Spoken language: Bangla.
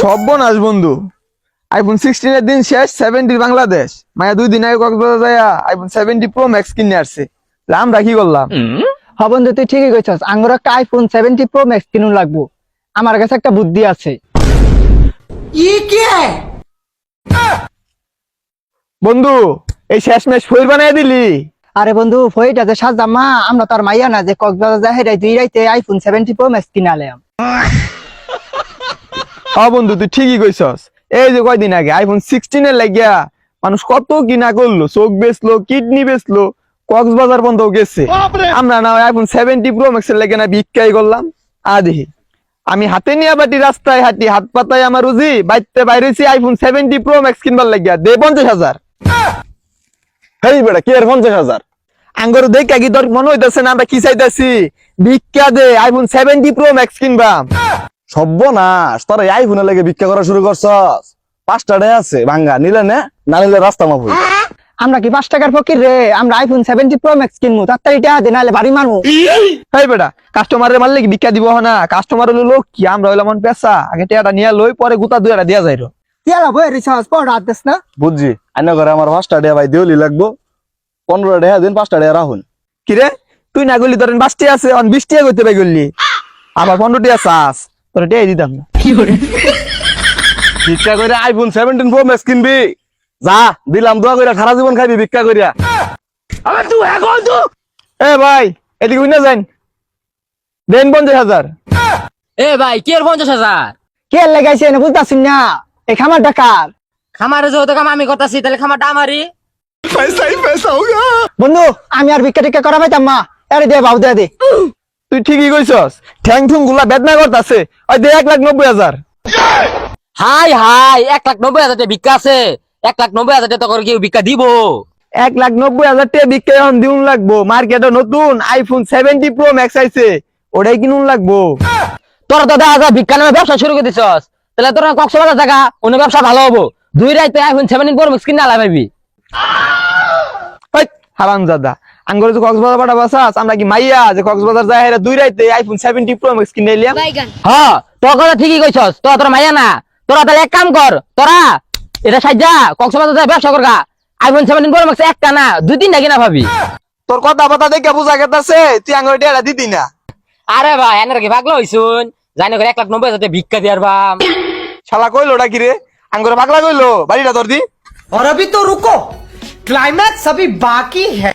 সর্বনাশ বন্ধু। আইফোন সিক্সটিন এর দিন শেষ সেভেন্টির বাংলাদেশ। মায়া দুই দিন আগে কক্সবাজার যায় আইফোন সেভেন্টি প্রো ম্যাক্স কিনে আসছে। তা আমরা কি করলাম? হ বন্ধু তুই ঠিকই কইছস আঙ্গুর একটা আইফোন সেভেন্টি প্রো ম্যাক্স কিনুন লাগবো। আমার কাছে একটা বুদ্ধি আছে। বন্ধু এই শেষ ম্যাচ ফইর বানাই দিলি। আরে বন্ধু ফইটা যে সাজামা আমরা তো আর মাইয়া না যে কক্সবাজার যাই দুই রাইতে আইফোন সেভেন্টি প্রো ম্যাক্স কিনে আলাম হ বন্ধু তুই ঠিকই কইছস। এই যে কয়দিন আগে আইফোন সিক্সটিন এর লাগিয়া মানুষ কত কিনা করল চোখ বেচলো কিডনি বেচলো কক্সবাজার পর্যন্ত গেছে। আমরা না আইফোন সেভেন্টি প্রো ম্যাক্স এর লাগে না ভিক্ষাই করলাম। আ দেখি। আমি হাতে নিয়ে বাটি রাস্তায় হাঁটি হাত পাতায় আমার রুজি বাইতে বাইরেছি আইফোন সেভেন্টি প্রো ম্যাক্স কিনবার লাগিয়া দে পঞ্চাশ হাজার। হেই বেটা কি এর পঞ্চাশ হাজার? আঙ্গর দেখে কি তোর মনে হইতেছে না আমরা কি চাইতেছি? ভিক্ষা দে আইফোন সেভেন্টি প্রো ম্যাক্স কিনবাম। সর্বনাশ তোরা এই আইফোনে লেগে ভিক্ষা করা শুরু করছস। পাঁচটা ডে আছে ভাঙ্গা। নিলে নে না নিলে রাস্তা মাপ আমরা কি পাঁচ টাকার ফকির রে? আমরা আইফোন সেভেন্টি প্রো ম্যাক্স কিনবো তাড়াতাড়ি টাকা দে নাহলে বাড়ি মারবো হেই বেটা কাস্টমারের মারলে কি ভিক্ষা দিব না? কাস্টমার হলো লোক কি? আমরা হইলাম মন পেশা আগে টিয়াটা নিয়ে লই পরে গুতা দুইটা দিয়া যাইরো। তেলা বই রিচার্জ পর রাত দেস না। বুঝছি। আইনা করে আমার পাঁচটা ডে ভাই দিওলি লাগবো। পনেরো ডে দিন পাঁচটা ডে রাখুন। কি রে? তুই না গলি ধরেন বাসটি আছে অন করতে পাই গলি আবার পনেরো টিয়া চাস তোর টিয়াই দিতাম না। ভিক্ষা করে আইফোন সেভেন্টিন প্রো ম্যাক্স কিনবি। যা দিলাম দোয়া করে সারা জীবন খাইবি ভিক্ষা করিয়া এ ভাই এদিকে উইনা যাইন। দেন পঞ্চাশ হাজার। এ ভাই কি পঞ্চাশ হাজার? কে লাগাইছে না বুঝতাছি না? এই খামার ডাকার খামারে যেহেতু কাম আমি করতেছি তাহলে খামারটা আমারই। বন্ধু আমি আর ভিক্ষা টিক্ষা করা পাইতাম মা আরে দে বাবু দে দে। তুই ঠিকই কইছস। ঠ্যাং ঠুংগুলা বেদনা করতাছে। ওই দে এক লাখ নব্বই হাজার। হাই হাই এক লাখ নব্বই হাজার টাকা ভিক্ষা আছে। এক লাখ নব্বই হাজার টাকা করে কেউ ভিক্ষা দিব। এক লাখ নব্বই হাজার টাকা বিক্রি এখন দিউন লাগবো। মার্কেটে নতুন আইফোন সেভেন্টি প্রো ম্যাক্স আইছে। ওটাই কিনুন লাগবো। তোরা দাদা যায় ভিক্ষা নামে ব্যবসা শুরু করে দিছস। তাহলে তোরা কক্সবাজার জায়গা অন্য ব্যবসা ভালো হব। দুই রাইতে আইফোন সেভেন্টিন প্রো ম্যাক্স কিনে আলাই পাবি হারাম দাদা আঙ্গুরে তো কক্সবাজার পাঠা বাসাস আমরা কি মাইয়া যে কক্সবাজার যায় হেরা দুই রাইতে আইফোন সেভেন্টি প্রো ম্যাক্স কিনে এলিয়াম হ্যাঁ তোর কথা ঠিকই কইছস তোরা তোরা মাইয়া না তোরা তাহলে এক কাম কর তোরা এটা সাজ্জা কক্সবাজার যায় ব্যবসা করগা আইফোন সেভেন্টিন প্রো ম্যাক্স একটা না দুই তিনটা কিনা ভাবি তোর কথা বাতা দেখে বোঝা গেতাছে তুই আঙ্গুরে টিয়াটা দিতি না আরে ভাই এনার কি ভাগলো হইছুন জানি করে এক লাখ নব্বই হাজার টাকা ভিক্ষা দিয়ার বাম শালা কইলো ওটা কি রে আঙ্গুরে পাগলা কইলো বাড়িটা তোর দি और अभी तो रुको क्लाइमैक्स अभी बाकी है